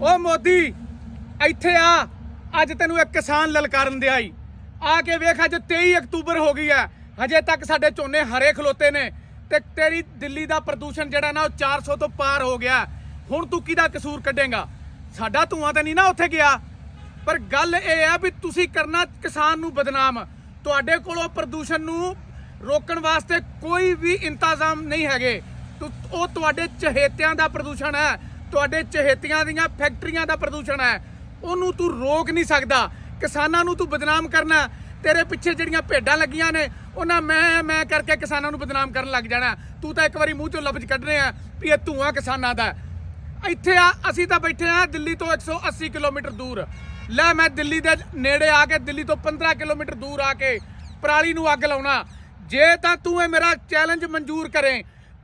ਓ ਮੋਦੀ, ਇੱਥੇ ਆ। ਅੱਜ ਤੈਨੂੰ ਇੱਕ ਕਿਸਾਨ ਲਲਕਾਰਨ ਦੇ ਆਈ। ਆ ਕੇ ਵੇਖ, ਅੱਜ 23 ਅਕਤੂਬਰ ਹੋ ਗਈ ਹੈ ਹਜੇ ਤੱਕ ਸਾਡੇ ਝੋਨੇ ਹਰੇ ਖਲੋਤੇ ਨੇ ਤੇ ਤੇਰੀ ਦਿੱਲੀ ਦਾ ਪ੍ਰਦੂਸ਼ਣ ਜਿਹੜਾ ਨਾ, ਉਹ 400 ਤੋਂ ਪਾਰ ਹੋ ਗਿਆ। ਹੁਣ ਤੂੰ ਕਿਹਦਾ ਕਸੂਰ ਕੱਢੇਗਾ? ਸਾਡਾ ਧੂਆਂ ਤਾਂ ਨਹੀਂ ਨਾ ਉੱਥੇ ਗਿਆ। ਪਰ ਗੱਲ ਇਹ ਆ ਵੀ ਤੁਸੀਂ ਕਰਨਾ ਕਿਸਾਨ ਨੂੰ ਬਦਨਾਮ। ਤੁਹਾਡੇ ਕੋਲੋਂ ਪ੍ਰਦੂਸ਼ਣ ਨੂੰ ਰੋਕਣ ਵਾਸਤੇ ਕੋਈ ਵੀ ਇੰਤਜ਼ਾਮ ਨਹੀਂ ਹੈਗੇ। ਤੁ- ਉਹ ਤੁਹਾਡੇ ਚਹੇਤਿਆਂ ਦਾ ਪ੍ਰਦੂਸ਼ਣ ਹੈ। ਤੁਹਾਡੇ ਚਹੇਤੀਆਂ ਦੀਆਂ ਫੈਕਟਰੀਆਂ ਦਾ ਪ੍ਰਦੂਸ਼ਣ ਹੈ। ਉਹਨੂੰ ਤੂੰ ਰੋਕ ਨਹੀਂ ਸਕਦਾ। ਕਿਸਾਨਾਂ ਨੂੰ ਤੂੰ ਬਦਨਾਮ ਕਰਨਾ ਤੇਰੇ ਪਿੱਛੇ ਜਿਹੜੀਆਂ ਭੇਡਾਂ ਲੱਗੀਆਂ ਨੇ, ਉਹਨਾਂ ਮੈਂ ਮੈਂ ਕਰਕੇ ਕਿਸਾਨਾਂ ਨੂੰ ਬਦਨਾਮ ਕਰਨ ਲੱਗ ਜਾਣਾ ਤੂੰ ਤਾਂ ਇੱਕ ਵਾਰੀ ਮੂੰਹ ਚੋਂ ਲਫ਼ਜ਼ ਕੱਢਣੇ ਆ ਵੀ ਇਹ ਧੂਆਂ ਕਿਸਾਨਾਂ ਦਾ ਇੱਥੇ ਆ, ਅਸੀਂ ਤਾਂ ਬੈਠੇ ਆ ਦਿੱਲੀ ਤੋਂ 180 ਕਿਲੋਮੀਟਰ ਦੂਰ। ਲੈ ਮੈਂ ਦਿੱਲੀ ਦੇ ਨੇੜੇ ਆ ਕੇ ਦਿੱਲੀ ਤੋਂ 15 ਕਿਲੋਮੀਟਰ ਦੂਰ ਆ ਕੇ ਪਰਾਲੀ ਨੂੰ ਅੱਗ ਲਾਉਣਾ। ਜੇ ਤਾਂ ਤੂੰ ਇਹ ਮੇਰਾ ਚੈਲੰਜ ਮਨਜ਼ੂਰ ਕਰੇ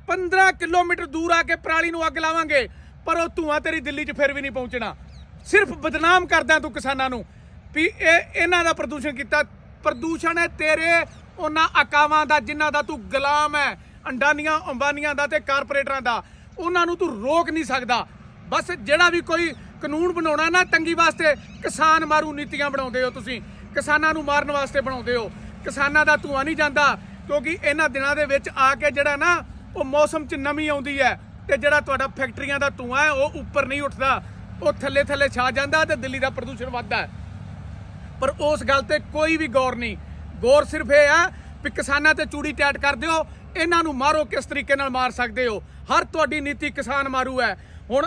15 ਕਿਲੋਮੀਟਰ ਦੂਰ ਆ ਕੇ ਪਰਾਲੀ ਨੂੰ ਅੱਗ ਲਾਵਾਂਗੇ। ਪਰ ਉਹ ਧੂਆਂ ਤੇਰੀ ਦਿੱਲੀ 'ਚ ਫਿਰ ਵੀ ਨਹੀਂ ਪਹੁੰਚਣਾ। ਸਿਰਫ ਬਦਨਾਮ ਕਰਦਾ ਤੂੰ ਕਿਸਾਨਾਂ ਨੂੰ। ਵੀ ਇਹ, ਇਹਨਾਂ ਦਾ ਪ੍ਰਦੂਸ਼ਣ ਕੀਤਾ। ਪ੍ਰਦੂਸ਼ਣ ਹੈ ਤੇਰੇ, ਉਹਨਾਂ ਅਕਾਵਾਂ ਦਾ, ਜਿਨ੍ਹਾਂ ਦਾ ਤੂੰ ਗੁਲਾਮ ਹੈ। ਅੰਡਾਨੀਆਂ, ਅੰਬਾਨੀਆਂ ਦਾ ਤੇ ਕਾਰਪੋਰੇਟਰਾਂ ਦਾ। ਉਹਨਾਂ ਨੂੰ ਤੂੰ ਰੋਕ ਨਹੀਂ ਸਕਦਾ। ਬਸ ਜਿਹੜਾ ਵੀ ਕੋਈ ਕਾਨੂੰਨ ਬਣਾਉਣਾ ਨਾ, ਤੰਗੀ ਵਾਸਤੇ ਕਿਸਾਨ ਮਾਰੂ ਨੀਤੀਆਂ ਬਣਾਉਂਦੇ ਹੋ ਤੁਸੀਂ। ਕਿਸਾਨਾਂ ਨੂੰ ਮਾਰਨ ਵਾਸਤੇ ਬਣਾਉਂਦੇ ਹੋ। ਕਿਸਾਨਾਂ ਦਾ ਧੂਆਂ ਨਹੀਂ ਜਾਂਦਾ, ਕਿਉਂਕਿ ਇਹਨਾਂ ਦਿਨਾਂ ਦੇ ਵਿੱਚ ਆ ਕੇ ਜਿਹੜਾ ਨਾ, ਉਹ ਮੌਸਮ 'ਚ ਨਮੀ ਆਉਂਦੀ ਹੈ। ਤੇ ਜਿਹੜਾ ਤੁਹਾਡਾ ਫੈਕਟਰੀਆਂ ਦਾ ਧੂਆਂ ਹੈ, ਉਹ ਉੱਪਰ ਨਹੀਂ ਉੱਠਦਾ। ਉਹ ਥੱਲੇ ਥੱਲੇ ਛਾ ਜਾਂਦਾ ਤੇ ਦਿੱਲੀ ਦਾ ਪ੍ਰਦੂਸ਼ਣ ਵੱਧਦਾ ਹੈ। ਪਰ ਉਸ ਗੱਲ ਤੇ ਕੋਈ ਵੀ ਗੌਰ ਨਹੀਂ। ਗੌਰ ਸਿਰਫ ਇਹ ਆ ਵੀ ਕਿਸਾਨਾਂ ਤੇ ਚੂੜੀ ਟੈਟ ਕਰ ਦਿਓ, ਇਹਨਾਂ ਨੂੰ ਮਾਰੋ, ਕਿਸ ਤਰੀਕੇ ਨਾਲ ਮਾਰ ਸਕਦੇ ਹੋ? ਹਰ ਤੁਹਾਡੀ ਨੀਤੀ ਕਿਸਾਨ ਮਾਰੂ ਹੈ। ਹੁਣ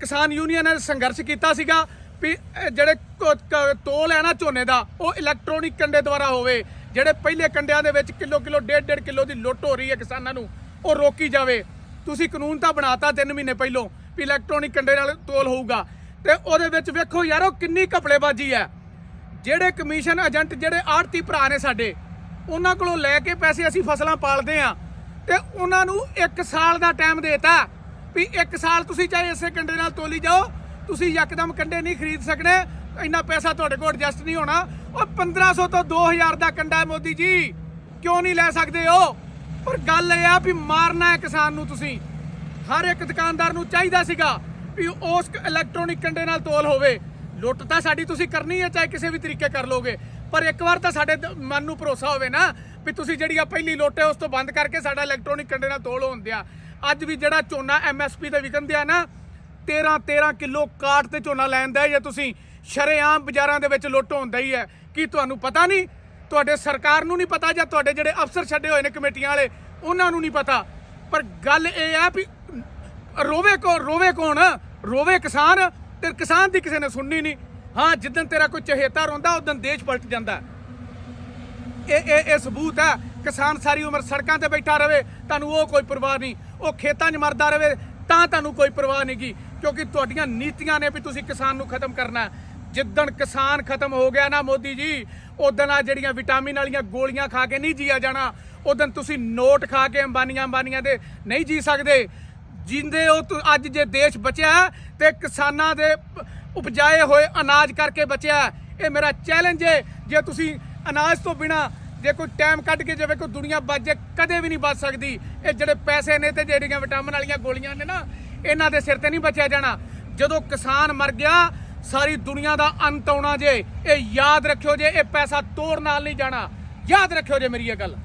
ਕਿਸਾਨ ਯੂਨੀਅਨ ਨੇ ਸੰਘਰਸ਼ ਕੀਤਾ ਸੀਗਾ ਵੀ ਜਿਹੜੇ ਕ- ਕ- ਤੋਲ ਹੈ ਨਾ ਝੋਨੇ ਦਾ, ਉਹ ਇਲੈਕਟ੍ਰੋਨਿਕ ਕੰਡੇ ਦੁਆਰਾ ਹੋਵੇ, ਜਿਹੜੇ ਪਹਿਲੇ ਕੰਡਿਆਂ ਦੇ ਵਿੱਚ ਕਿਲੋ ਕਿਲੋ ਡੇਢ ਡੇਢ ਕਿਲੋ ਦੀ ਲੁੱਟ ਹੋ ਰਹੀ ਹੈ ਕਿਸਾਨਾਂ ਨੂੰ, ਉਹ ਰੋਕੀ ਜਾਵੇ। ਤੁਸੀਂ ਕਾਨੂੰਨ ਤਾਂ ਬਣਾਤਾ 3 ਮਹੀਨੇ ਪਹਿਲੋਂ ਵੀ ਇਲੈਕਟ੍ਰੋਨਿਕ ਕੰਡੇ ਨਾਲ ਤੋਲ ਹੋਊਗਾ। ਤੇ ਉਹਦੇ ਵਿੱਚ ਵੇਖੋ ਯਾਰ, ਉਹ ਕਿੰਨੀ ਘਪਲੇਬਾਜ਼ੀ ਹੈ। ਜਿਹੜੇ ਕਮਿਸ਼ਨ ਏਜੰਟ, ਜਿਹੜੇ ਆੜਤੀ ਭਰਾ ਨੇ ਸਾਡੇ, ਉਹਨਾਂ ਕੋਲੋਂ ਲੈ ਕੇ ਪੈਸੇ ਅਸੀਂ ਫਸਲਾਂ ਪਾਲਦੇ ਆ ਤੇ ਉਹਨਾਂ ਨੂੰ 1 ਸਾਲ ਦਾ ਟਾਈਮ ਦੇਤਾ ਵੀ 1 ਸਾਲ ਤੁਸੀਂ ਚਾਹੇ ਇਸੇ ਕੰਡੇ ਨਾਲ ਤੋਲੀ ਜਾਓ, ਤੁਸੀਂ ਯਕਦਮ ਕੰਡੇ ਨਹੀਂ ਖਰੀਦ ਸਕਦੇ ਇੰਨਾ ਪੈਸਾ ਤੁਹਾਡੇ ਕੋਲ ਐਡਜਸਟ ਨਹੀਂ ਹੋਣਾ। ਉਹ 1500 ਤੋਂ 2000 ਦਾ ਕੰਡਾ ਮੋਦੀ ਜੀ, ਕਿਉਂ ਨਹੀਂ ਲੈ ਸਕਦੇ ਹੋ ਪਰ ਗੱਲ ਇਹ ਆ ਵੀ ਮਾਰਨਾ ਹੈ ਕਿਸਾਨ ਨੂੰ ਤੁਸੀਂ। ਹਰ ਇੱਕ ਦੁਕਾਨਦਾਰ ਨੂੰ ਚਾਹੀਦਾ ਸੀਗਾ ਵੀ ਉਸ ਇਲੈਕਟ੍ਰੋਨਿਕ ਕੰਡੇ ਨਾਲ ਤੋਲ ਹੋਵੇ। ਲੁੱਟ ਤਾਂ ਸਾਡੀ ਤੁਸੀਂ ਕਰਨੀ ਹੈ, ਚਾਹੇ ਕਿਸੇ ਵੀ ਤਰੀਕੇ ਕਰ ਲੋਗੇ। ਪਰ ਇੱਕ ਵਾਰ ਤਾਂ ਸਾਡੇ ਮਨ ਨੂੰ ਭਰੋਸਾ ਹੋਵੇ ਨਾ ਵੀ ਤੁਸੀਂ ਜਿਹੜੀ ਆ ਪਹਿਲੀ ਲੁੱਟ ਹੈ, ਉਸ ਤੋਂ ਬੰਦ ਕਰਕੇ ਸਾਡਾ ਇਲੈਕਟ੍ਰੋਨਿਕ ਕੰਡੇ ਨਾਲ ਤੋਲ ਹੋਣ ਦਿਆ। ਅੱਜ ਵੀ ਜਿਹੜਾ ਝੋਨਾ ਐਮਐਸਪੀ ਤੇ ਵਿਕਣ ਦਿਆ ਨਾ 13 13 ਕਿਲੋ ਕਾਟ ਤੇ ਝੋਨਾ ਲੈਂਦਾ ਜੇ ਤੁਸੀਂ ਸ਼ਰੇਆਮ ਬਾਜ਼ਾਰਾਂ ਦੇ ਵਿੱਚ ਲੁੱਟ ਹੁੰਦਾ ਹੀ ਹੈ। ਕੀ ਤੁਹਾਨੂੰ ਪਤਾ ਨਹੀਂ ਤੁਹਾਡੇ ਸਰਕਾਰ ਨੂੰ ਨਹੀਂ ਪਤਾ ਜਾਂ ਤੁਹਾਡੇ ਜਿਹੜੇ ਅਫਸਰ ਛੱਡੇ ਹੋਏ ਨੇ ਕਮੇਟੀਆਂ ਵਾਲੇ, ਉਹਨਾਂ ਨੂੰ ਨਹੀਂ ਪਤਾ। ਪਰ ਗੱਲ ਇਹ ਆ ਵੀ ਰੋਵੇ ਕੋ, ਰੋਵੇ ਕੌਣ? ਰੋਵੇ ਕਿਸਾਨ ਤੇ ਕਿਸਾਨ ਦੀ ਕਿਸੇ ਨੇ ਸੁਣਨੀ ਨਹੀਂ। ਹਾਂ ਜਿੱਦਨ ਤੇਰਾ ਕੋਈ ਚਹੇਤਾ ਰੋਂਦਾ, ਉਦੋਂ ਦੇਸ਼ ਪਲਟ ਜਾਂਦਾ। ਇਹ ਇਹ ਇਹ ਸਬੂਤ ਹੈ। ਕਿਸਾਨ ਸਾਰੀ ਉਮਰ ਸੜਕਾਂ ਤੇ ਬੈਠਾ ਰਵੇ, ਤੁਹਾਨੂੰ ਉਹ ਕੋਈ ਪਰਵਾਹ ਨਹੀਂ। ਉਹ ਖੇਤਾਂ 'ਚ ਮਰਦਾ ਰਵੇ, ਤਾਂ ਤੁਹਾਨੂੰ ਕੋਈ ਪਰਵਾਹ ਨਹੀਂਗੀ ਕਿਉਂਕਿ ਤੁਹਾਡੀਆਂ ਨੀਤੀਆਂ ਨੇ ਵੀ ਤੁਸੀਂ ਕਿਸਾਨ ਨੂੰ ਖਤਮ ਕਰਨਾ ਜਿੱਦਣ ਕਿਸਾਨ ਖਤਮ ਹੋ ਗਿਆ ਨਾ ਮੋਦੀ ਜੀ ਉਦੋਂ ਆ ਜਿਹੜੀਆਂ ਵਿਟਾਮਿਨ ਵਾਲੀਆਂ ਗੋਲੀਆਂ ਖਾ ਕੇ ਨਹੀਂ ਜੀਆ ਜਾਣਾ ਉਦੋਂ ਤੁਸੀਂ ਨੋਟ ਖਾ ਕੇ ਅੰਬਾਨੀਆਂ ਅੰਬਾਨੀਆਂ ਦੇ ਨਹੀਂ ਜੀ ਸਕਦੇ। ਜਿੰਦੇ ਉਹ ਅੱਜ ਜੇ ਦੇਸ਼ ਬਚਿਆ ਹੈ, ਤੇ ਕਿਸਾਨਾਂ ਦੇ ਉਪਜਾਏ ਹੋਏ ਅਨਾਜ ਕਰਕੇ ਬਚਿਆ ਇਹ ਮੇਰਾ ਚੈਲੰਜ ਹੈ ਜੇ ਤੁਸੀਂ ਅਨਾਜ ਤੋਂ ਬਿਨਾ ਜੇ ਕੋਈ ਟਾਈਮ ਕੱਢ ਕੇ ਜਾਵੇ ਕੋਈ ਦੁਨੀਆ ਬਚ ਜੇ ਕਦੇ ਵੀ ਨਹੀਂ ਬਚ ਸਕਦੀ। ਇਹ ਜਿਹੜੇ ਪੈਸੇ ਨੇ ਤੇ ਜਿਹੜੀਆਂ ਵਿਟਾਮਿਨ ਵਾਲੀਆਂ ਗੋਲੀਆਂ ਨੇ ਨਾ ਇਹਨਾਂ ਦੇ ਸਿਰ ਤੇ ਨਹੀਂ ਬਚਿਆ ਜਾਣਾ। ਜਦੋਂ ਕਿਸਾਨ ਮਰ ਗਿਆ ਸਾਰੀ ਦੁਨੀਆ ਦਾ ਅੰਤ ਆਉਣਾ ਜੇ, ਇਹ ਯਾਦ ਰੱਖਿਓ ਜੇ, ਇਹ ਪੈਸਾ ਤੋੜ ਨਾਲ ਨਹੀਂ ਜਾਣਾ। ਯਾਦ ਰੱਖਿਓ ਜੇ ਮੇਰੀ ਇਹ ਗੱਲ।